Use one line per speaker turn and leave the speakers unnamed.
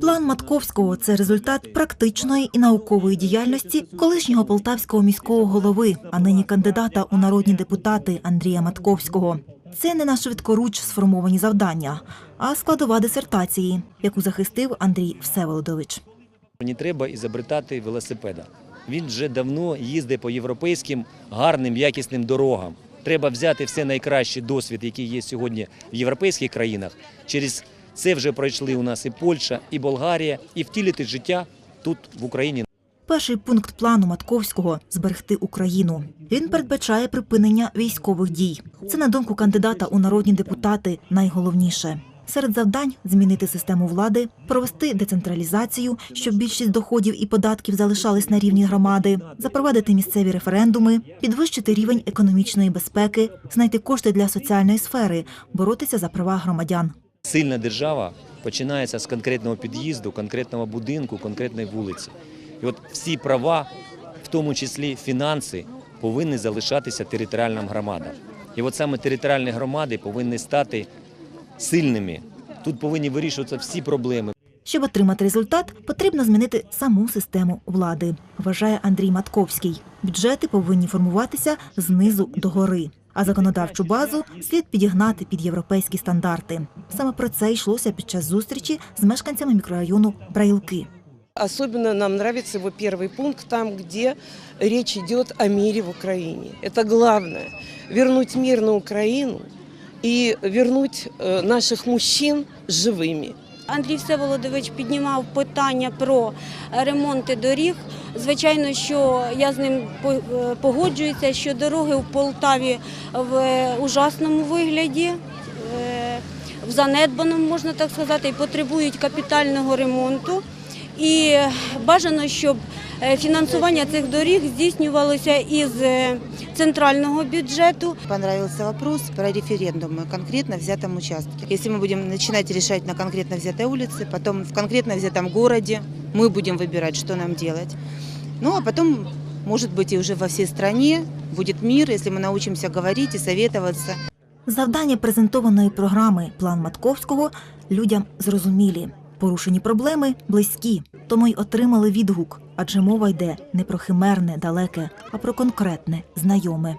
План Матковського це результат практичної і наукової діяльності колишнього полтавського міського голови, а нині кандидата у народні депутати Андрія Матковського. Це не на швидкоруч сформовані завдання, а складова дисертації, яку захистив Андрій Всеволодович.
Не треба ізобретати велосипеда. Він вже давно їздить по європейським гарним, якісним дорогам. Треба взяти все найкращий досвід, який є сьогодні в європейських країнах. Через це вже пройшли у нас і Польща, і Болгарія, і втілити життя тут, в Україні.
Перший пункт плану Матковського зберегти Україну. Він передбачає припинення військових дій. Це на думку кандидата у народні депутати найголовніше. Серед завдань змінити систему влади, провести децентралізацію, щоб більшість доходів і податків залишались на рівні громади, запровадити місцеві референдуми, підвищити рівень економічної безпеки, знайти кошти для соціальної сфери, боротися за права громадян.
Сильна держава починається з конкретного під'їзду, конкретного будинку, конкретної вулиці. І от всі права, в тому числі фінанси, повинні залишатися територіальним громадам. І от саме територіальні громади повинні стати сильними. Тут повинні вирішуватися всі проблеми.
Щоб отримати результат, потрібно змінити саму систему влади, вважає Андрій Матковський. Бюджети повинні формуватися знизу до гори, а законодавчу базу слід підігнати під європейські стандарти. Саме про це йшлося під час зустрічі з мешканцями мікрорайону Браїлки.
Особенно нам нравится его первый пункт, там, где речь идет о мире в Украине. Это главное. Вернуть мир на Украину и вернуть э, наших мужчин живыми.
Андрій Всеволодович піднімав питання про ремонти доріг. Звичайно, що я з ним е, погоджуюся, що дороги в Полтаві в ужасному вигляді, е, в занедбаному, можна так сказати, і потребують капітального ремонту. І бажано, щоб фінансування цих доріг здійснювалося із е, центрального бюджету.
Понравился вопрос про референдумы конкретно взятом участке. Если мы будем начинать решать на конкретно взятой улице, потом в конкретно взятом городе, мы будем выбирать, что нам делать. Ну а потом, может быть, и уже во всей стране будет мир, если мы научимся говорить и советоваться.
Завдання презентованої програми План Матковського людям зрозумілі. Порушені проблеми близькі, тому й отримали відгук, адже мова йде не про химерне, далеке, а про конкретне, знайоме.